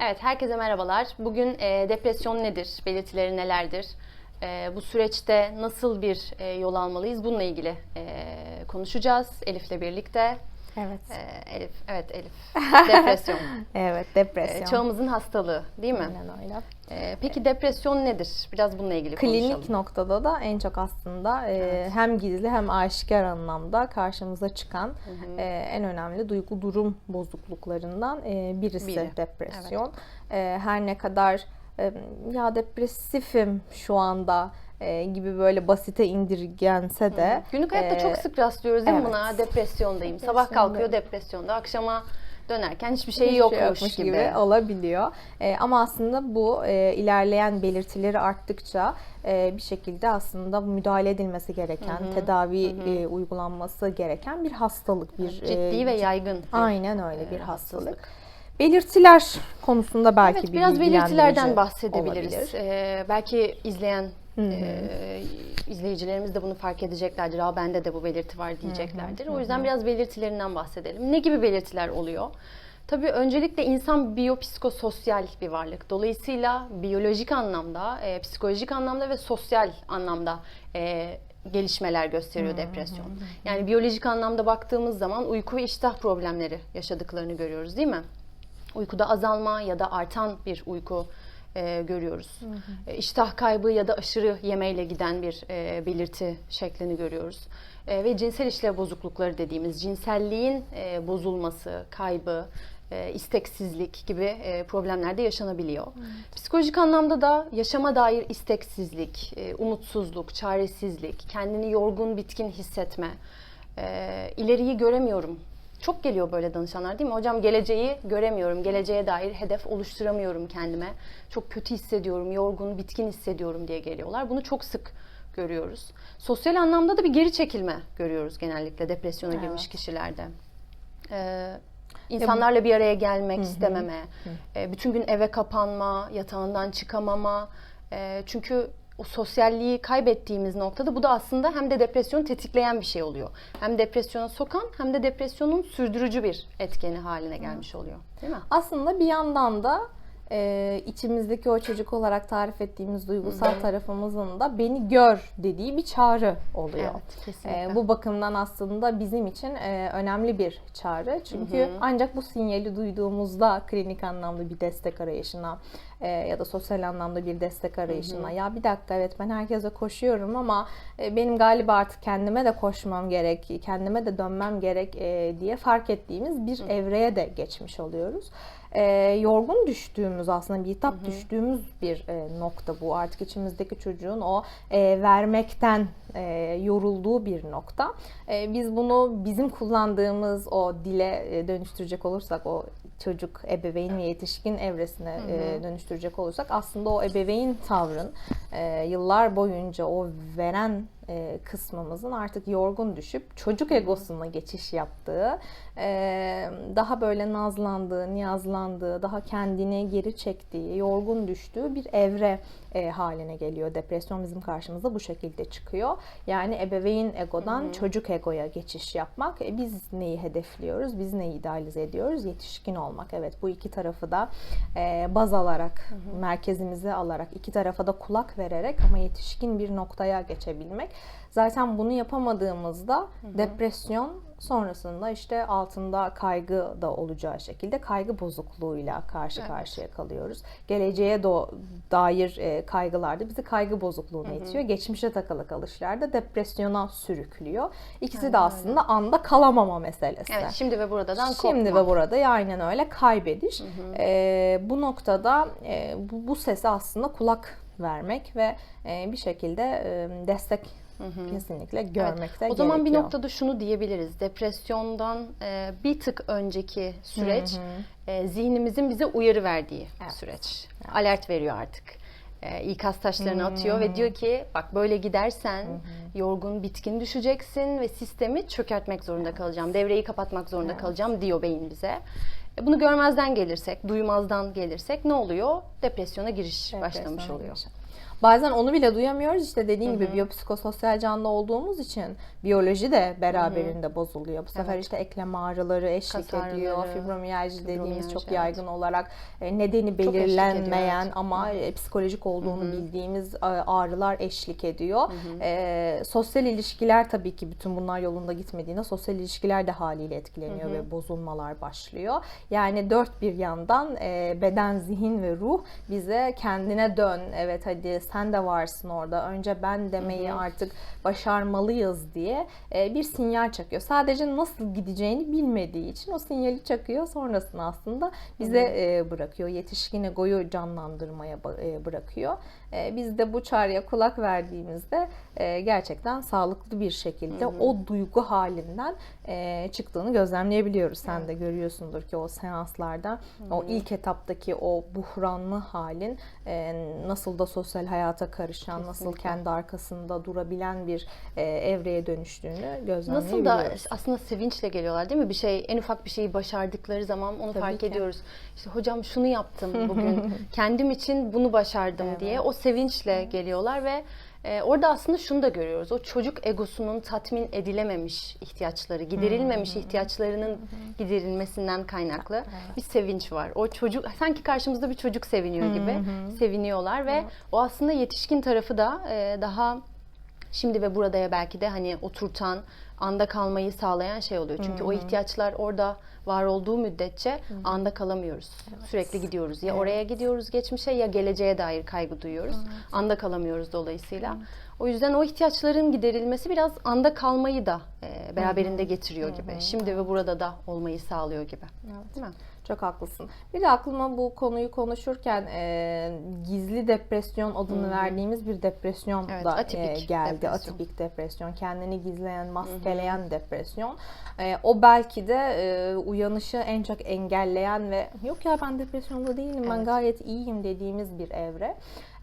Evet, herkese merhabalar. Bugün e, depresyon nedir, belirtileri nelerdir, e, bu süreçte nasıl bir e, yol almalıyız bununla ilgili e, konuşacağız Elif'le birlikte. Evet. E, Elif, evet Elif, depresyon. Evet, E, depresyon. çağımızın hastalığı değil mi? Aynen öyle. E, peki depresyon nedir? Biraz bununla ilgili Klinik konuşalım. noktada da en çok aslında e, hem gizli hem aşikar anlamda karşımıza çıkan e, en önemli duygu durum bozukluklarından e, birisi Biri, depresyon. E, her ne kadar e, ya depresifim şu anda e, gibi böyle basite indirgense de Günlük hayatta e, çok sık rastlıyoruz değil mi evet. buna? Depresyondayım. Sabah kalkıyor depresyonda, akşama dönerken hiçbir şey hiçbir yokmuş, gibi. olabiliyor. E, ama aslında bu e, ilerleyen belirtileri arttıkça e, bir şekilde aslında müdahale edilmesi gereken, tedavi e, uygulanması gereken bir hastalık, bir Ciddi e, ve yaygın. bir, aynen öyle e, bir hastalık. hastalık. Belirtiler konusunda belki Evet, bir biraz belirtilerden bahsedebiliriz. olabilir. Ee, belki izleyen e, izleyicilerimiz de bunu fark edeceklerdir. Aa bende de bu belirti var diyeceklerdir. O yüzden biraz belirtilerinden bahsedelim. Ne gibi belirtiler oluyor? Tabii öncelikle insan biyopsikososyal bir varlık. Dolayısıyla biyolojik anlamda, e, psikolojik anlamda ve sosyal anlamda e, gelişmeler gösteriyor depresyon. Yani biyolojik anlamda baktığımız zaman uyku ve iştah problemleri yaşadıklarını görüyoruz değil mi? uykuda azalma ya da artan bir uyku e, görüyoruz. E, iştah kaybı ya da aşırı yemeyle giden bir e, belirti şeklini görüyoruz. E, ve cinsel işlev bozuklukları dediğimiz cinselliğin e, bozulması, kaybı, e, isteksizlik gibi e, problemler de yaşanabiliyor. Psikolojik anlamda da yaşama dair isteksizlik, e, umutsuzluk, çaresizlik, kendini yorgun, bitkin hissetme, e, ileriyi göremiyorum çok geliyor böyle danışanlar değil mi? Hocam geleceği göremiyorum, geleceğe dair hedef oluşturamıyorum kendime. Çok kötü hissediyorum, yorgun, bitkin hissediyorum diye geliyorlar. Bunu çok sık görüyoruz. Sosyal anlamda da bir geri çekilme görüyoruz genellikle depresyona girmiş Evet. kişilerde. Ee, insanlarla bir araya gelmek istememe, e, bütün gün eve kapanma, yatağından çıkamama. E, çünkü o sosyalliği kaybettiğimiz noktada bu da aslında hem de depresyonu tetikleyen bir şey oluyor. Hem depresyona sokan hem de depresyonun sürdürücü bir etkeni haline gelmiş oluyor. Değil mi? Aslında bir yandan da e, içimizdeki o çocuk olarak tarif ettiğimiz duygusal tarafımızın da beni gör dediği bir çağrı oluyor. Evet, kesinlikle. E, bu bakımdan aslında bizim için e, önemli bir çağrı. Çünkü ancak bu sinyali duyduğumuzda klinik anlamda bir destek arayışına e, ya da sosyal anlamda bir destek arayışına ya bir dakika evet ben herkese koşuyorum ama e, benim galiba artık kendime de koşmam gerek, kendime de dönmem gerek e, diye fark ettiğimiz bir evreye de geçmiş oluyoruz. E, yorgun düştüğümüz aslında bir hitap düştüğümüz bir e, nokta bu. Artık içimizdeki çocuğun o e, vermekten e, yorulduğu bir nokta. E, biz bunu bizim kullandığımız o dile e, dönüştürecek olursak o çocuk, ebeveyn ve yetişkin evresine e, dönüştürecek olursak aslında o ebeveyn tavrın e, yıllar boyunca o veren e, kısmımızın artık yorgun düşüp çocuk egosuna geçiş yaptığı, e, daha böyle nazlandığı, niyazlandığı, daha kendini geri çektiği, yorgun düştüğü bir evre e, haline geliyor. Depresyon bizim karşımıza bu şekilde çıkıyor. Yani ebeveyn egodan çocuk egoya geçiş yapmak. E, biz neyi hedefliyoruz? Biz neyi idealize ediyoruz? Yetişkin olmak. Evet bu iki tarafı da e, baz alarak, merkezimize alarak, iki tarafa da kulak vererek ama yetişkin bir noktaya geçebilmek. Zaten bunu yapamadığımızda depresyon sonrasında işte altında kaygı da olacağı şekilde kaygı bozukluğuyla karşı Evet. karşıya kalıyoruz. Geleceğe do- dair e, kaygılar da bizi kaygı bozukluğuna itiyor. Geçmişe takılı kalışlar da depresyona sürüklüyor. İkisi de aslında anda kalamama meselesi. Evet, şimdi ve buradan Şimdi kopma. ve burada aynen öyle kaybediş. Ee, bu noktada e, bu, bu sese aslında kulak vermek ve e, bir şekilde e, destek kesinlikle görmek de O zaman bir gerekiyor. noktada şunu diyebiliriz. Depresyondan e, bir tık önceki süreç e, zihnimizin bize uyarı verdiği Evet. süreç. Alert veriyor artık. E, ikaz taşlarını atıyor ve diyor ki bak böyle gidersen yorgun, bitkin düşeceksin ve sistemi çökertmek zorunda kalacağım. Devreyi kapatmak zorunda kalacağım diyor beyin bize. E, bunu görmezden gelirsek, duymazdan gelirsek ne oluyor? Depresyona giriş başlamış Depresyona oluyor. giriş. Bazen onu bile duyamıyoruz. İşte dediğin gibi biyopsikososyal canlı olduğumuz için biyoloji de beraberinde bozuluyor. Bu sefer Evet. işte eklem ağrıları eşlik Kas ediyor. Fibromiyalji dediğimiz fibromiyalji, çok evet. yaygın olarak e, nedeni ediyor, belirlenmeyen evet. ama e, psikolojik olduğunu bildiğimiz e, ağrılar eşlik ediyor. E, sosyal ilişkiler tabii ki bütün bunlar yolunda gitmediğinde sosyal ilişkiler de haliyle etkileniyor ve bozulmalar başlıyor. Yani dört bir yandan e, beden, zihin ve ruh bize kendine dön. Evet hadi sen de varsın orada. Önce ben demeyi artık başarmalıyız diye e, bir sinyal çakıyor. Sadece nasıl gideceğini bilmediği için o sinyali çakıyor. Sonrasında aslında bize e, bırakıyor. Yetişkin egoyu canlandırmaya e, bırakıyor. E, biz de bu çağrıya kulak verdiğimizde e, gerçekten sağlıklı bir şekilde o duygu halinden e, çıktığını gözlemleyebiliyoruz. Sen de görüyorsundur ki o seanslarda o ilk etaptaki o buhranlı halin nasıl da sosyal hayata karışan, nasıl Kesinlikle. kendi arkasında durabilen bir evreye dönüştüğünü Nasıl gözlemleyebiliyoruz. da aslında sevinçle geliyorlar değil mi? Bir şey en ufak bir şeyi başardıkları zaman onu Tabii fark ki. ediyoruz. İşte hocam şunu yaptım bugün. Kendim için bunu başardım diye o sevinçle geliyorlar ve e, orada aslında şunu da görüyoruz. O çocuk egosunun tatmin edilememiş ihtiyaçları, giderilmemiş ihtiyaçlarının giderilmesinden kaynaklı bir sevinç var. O çocuk sanki karşımızda bir çocuk seviniyor gibi seviniyorlar ve o aslında yetişkin tarafı da e, daha şimdi ve buradaya belki de hani oturtan, anda kalmayı sağlayan şey oluyor. Çünkü o ihtiyaçlar orada var olduğu müddetçe anda kalamıyoruz. Sürekli gidiyoruz. Ya oraya gidiyoruz geçmişe ya geleceğe dair kaygı duyuyoruz. Anda kalamıyoruz dolayısıyla. O yüzden o ihtiyaçların giderilmesi biraz anda kalmayı da e, beraberinde getiriyor gibi. Şimdi ve burada da olmayı sağlıyor gibi. Değil mi? Çok haklısın. Bir de aklıma bu konuyu konuşurken e, gizli depresyon adını verdiğimiz bir depresyon Evet, da atipik e, geldi. depresyon. Atipik depresyon. Kendini gizleyen, maskeleyen depresyon. E, o belki de e, uyanışı en çok engelleyen ve yok ya ben depresyonda değilim, ben Evet. gayet iyiyim dediğimiz bir evre.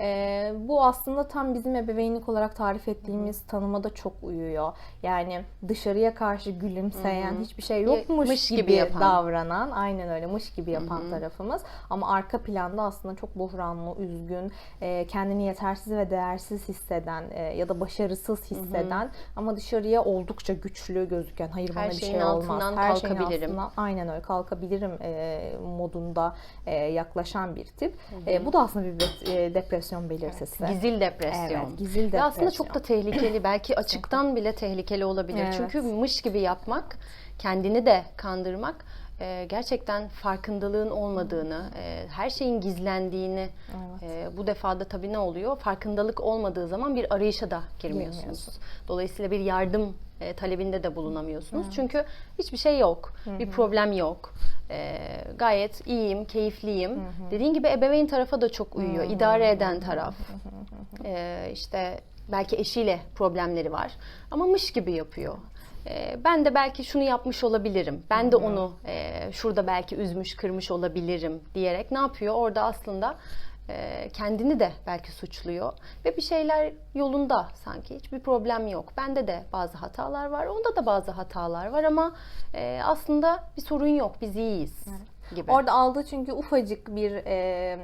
E, bu aslında tam bizim ebeveynlik olarak tarif ettiğimiz tanıma da çok uyuyor. Yani dışarıya karşı gülümseyen, hiçbir şey yokmuş Mış gibi, gibi yapan. davranan, aynen öyle mış gibi yapan tarafımız. Ama arka planda aslında çok buhranlı, üzgün, e, kendini yetersiz ve değersiz hisseden e, ya da başarısız hisseden ama dışarıya oldukça güçlü gözüken, hayır bana Her bir şeyin şey olmaz, altından her şeyin kalkabilirim. altından aynen öyle kalkabilirim e, modunda e, yaklaşan bir tip. E, bu da aslında bir e, depresyon belirtisi. Gizil depresyon. Evet, gizil Ve aslında depresyon. çok da tehlikeli. Belki açıktan bile tehlikeli olabilir. Evet. Çünkü mış gibi yapmak, kendini de kandırmak e, gerçekten farkındalığın olmadığını, e, her şeyin gizlendiğini e, bu defada tabii ne oluyor? Farkındalık olmadığı zaman bir arayışa da girmiyorsunuz. Girmiyorsun. Dolayısıyla bir yardım e, talebinde de bulunamıyorsunuz. Çünkü hiçbir şey yok. Bir problem yok. E, gayet iyiyim, keyifliyim. Dediğin gibi ebeveyn tarafa da çok uyuyor. İdare eden taraf. E, işte belki eşiyle problemleri var. Ama mış gibi yapıyor. E, ben de belki şunu yapmış olabilirim. Ben de onu e, şurada belki üzmüş, kırmış olabilirim diyerek ne yapıyor? Orada aslında e, kendini de belki suçluyor ve bir şeyler yolunda sanki hiçbir problem yok. Bende de bazı hatalar var, onda da bazı hatalar var ama e, aslında bir sorun yok, biz iyiyiz gibi. Orada aldığı çünkü ufacık bir e,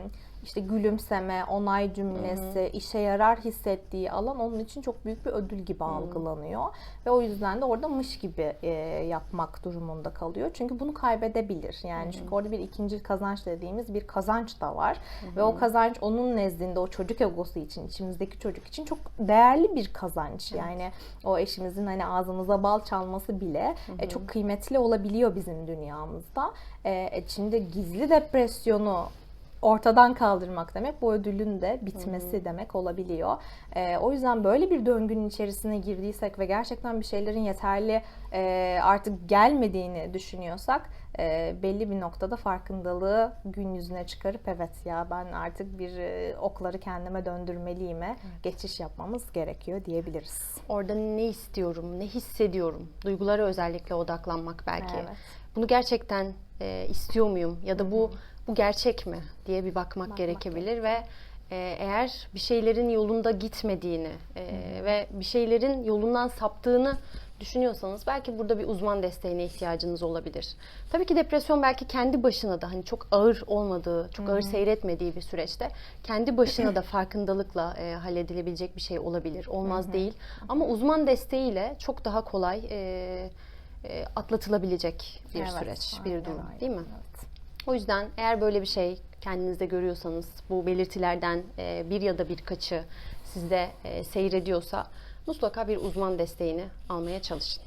işte gülümseme, onay cümlesi, işe yarar hissettiği alan onun için çok büyük bir ödül gibi algılanıyor. Ve o yüzden de orada mış gibi e, yapmak durumunda kalıyor. Çünkü bunu kaybedebilir. Yani çünkü orada bir ikinci kazanç dediğimiz bir kazanç da var. Ve o kazanç onun nezdinde o çocuk egosu için, içimizdeki çocuk için çok değerli bir kazanç. Yani o eşimizin hani ağzımıza bal çalması bile e, çok kıymetli olabiliyor bizim dünyamızda. E, e, şimdi gizli depresyonu ortadan kaldırmak demek bu ödülün de bitmesi demek olabiliyor. Ee, o yüzden böyle bir döngünün içerisine girdiysek ve gerçekten bir şeylerin yeterli e, artık gelmediğini düşünüyorsak e, belli bir noktada farkındalığı gün yüzüne çıkarıp evet ya ben artık bir e, okları kendime döndürmeliyime geçiş yapmamız gerekiyor diyebiliriz. Orada ne istiyorum, ne hissediyorum? Duygulara özellikle odaklanmak belki. Evet. Bunu gerçekten e, istiyor muyum ya da bu bu gerçek mi diye bir bakmak, gerekebilir ve e, eğer bir şeylerin yolunda gitmediğini e, ve bir şeylerin yolundan saptığını düşünüyorsanız belki burada bir uzman desteğine ihtiyacınız olabilir. Tabii ki depresyon belki kendi başına da hani çok ağır olmadığı, çok ağır seyretmediği bir süreçte kendi başına da farkındalıkla e, halledilebilecek bir şey olabilir. Olmaz değil. Ama uzman desteğiyle çok daha kolay e, e, atlatılabilecek bir Evet, süreç, bir durum değil mi? Evet. O yüzden eğer böyle bir şey kendinizde görüyorsanız, bu belirtilerden e, bir ya da birkaçı sizde e, seyrediyorsa mutlaka bir uzman desteğini almaya çalışın.